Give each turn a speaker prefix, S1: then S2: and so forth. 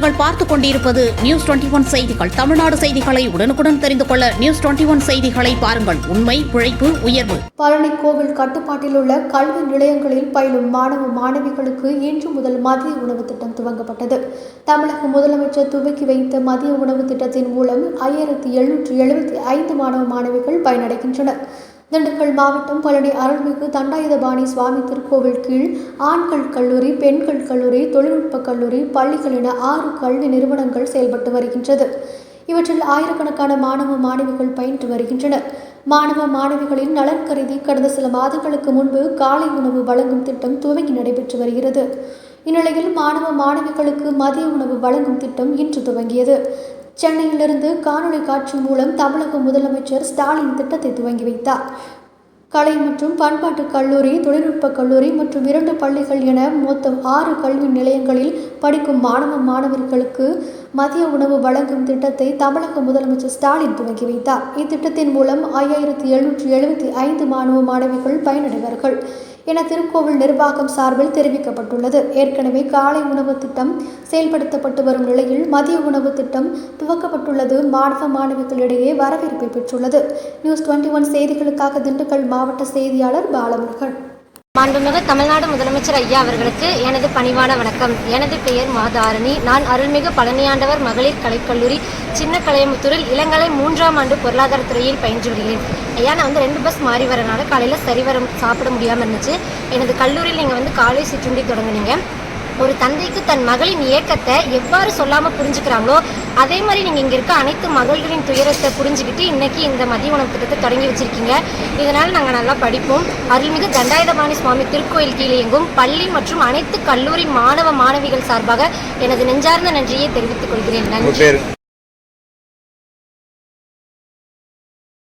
S1: நீங்கள் பார்த்துக் கொண்டிருப்பது நியூஸ் டுவெண்டி ஒன் செய்திகள். தமிழ்நாடு செய்திகளை உடனுக்குடன் தெரிந்து கொள்ள நியூஸ் டுவெண்டி ஒன் செய்திகளை பாருங்கள். உண்மை உழைப்பு உயர்வு.
S2: பழனி கோவில் கட்டுப்பாட்டில் உள்ள கல்வி நிலையங்களில் பயிலும் மாணவ மாணவிகளுக்கு இன்று முதல் மதிய உணவு திட்டம் துவங்கப்பட்டது. தமிழக முதலமைச்சர் துவக்கி வைத்த மதிய உணவு திட்டத்தின் மூலம் ஐயாயிரத்தி எழுநூற்றி எழுபத்தி ஐந்து மாணவ மாணவிகள் பயனடைகின்றனர். திண்டுக்கல் மாவட்டம் பழனி அருள்மிகு தண்டாயுதபாணி சுவாமி திருக்கோவில் கீழ் ஆண்கள் கல்லூரி பெண்கள் கல்லூரி தொழில்நுட்ப கல்லூரி பள்ளிகள் என ஆறு கல்வி நிறுவனங்கள் செயல்பட்டு வருகின்றது. இவற்றில் ஆயிரக்கணக்கான மாணவ மாணவிகள் பயின்று வருகின்றனர். மாணவ மாணவிகளின் நலன் கருதி கடந்த சில மாதங்களுக்கு முன்பு காலை உணவு வழங்கும் திட்டம் துவங்கி நடைபெற்று வருகிறது. இந்நிலையில் மாணவ மாணவிகளுக்கு மதிய உணவு வழங்கும் திட்டம் இன்று துவங்கியது. சென்னையிலிருந்து காணொலி காட்சி மூலம் தமிழக முதலமைச்சர் ஸ்டாலின் திட்டத்தை துவங்கி வைத்தார். கலை மற்றும் பண்பாட்டு கல்லூரி தொழில்நுட்ப கல்லூரி மற்றும் இரண்டு பள்ளிகள் என மொத்தம் ஆறு கல்வி நிலையங்களில் படிக்கும் மாணவ மாணவர்களுக்கு மதிய உணவு வழங்கும் திட்டத்தை தமிழக முதலமைச்சர் ஸ்டாலின் துவங்கி வைத்தார். இத்திட்டத்தின் மூலம் ஐயாயிரத்தி எழுநூற்றி எழுபத்தி ஐந்து மாணவ மாணவிகள் பயனடைவார்கள். என திருக்கோவில் நிர்வாகம் சார்பில் தெரிவிக்கப்பட்டுள்ளது. ஏற்கனவே காலை உணவு திட்டம் செயல்படுத்தப்பட்டு வரும் நிலையில் மதிய உணவு திட்டம் துவக்கப்பட்டுள்ளது. மாணவ மாணவிகளிடையே வரவேற்பை பெற்றுள்ளது. நியூஸ் டுவெண்ட்டி ஒன் செய்திகளுக்காக திண்டுக்கல் மாவட்ட செய்தியாளர் பாலமுருகன்.
S3: மாண்புமிகு தமிழ்நாடு முதலமைச்சர் ஐயா அவர்களுக்கு எனது பணிவான வணக்கம். எனது பெயர் மாதாரணி. நான் அருள்மிகு பழனியாண்டவர் மகளிர் கலைக்கல்லூரி சின்ன கலையமுத்தூரில் இளங்கலை மூன்றாம் ஆண்டு பொருளாதாரத்துறையில் பயின்று வருகிறேன் ஐயா நான் வந்து ரெண்டு பஸ் மாறி வரனால காலையில் சரிவர சாப்பிட முடியாமல் இருந்துச்சு. எனது கல்லூரியில் நீங்கள் வந்து காலை சிற்றுண்டி தொடங்குனீங்க. ஒரு தந்தைக்கு தன் மகளின் இயக்கத்தை எவ்வாறு சொல்லாமல் புரிஞ்சுக்கிறாங்களோ அதே மாதிரி நீங்கள் இங்கே இருக்க அனைத்து மகள்களின் துயரத்தை புரிஞ்சுக்கிட்டு இன்னைக்கு இந்த மதிய உணவு திட்டத்தை தொடங்கி வச்சிருக்கீங்க. இதனால் நாங்கள் நல்லா படிப்போம். அருள்மிகு தண்டாயுதபாணி சுவாமி திருக்கோயில் கீழே இயங்கும் பள்ளி மற்றும் அனைத்து கல்லூரி மாணவ மாணவிகள் சார்பாக எனது நெஞ்சார்ந்த நன்றியை தெரிவித்துக் கொள்கிறேன். நன்றி.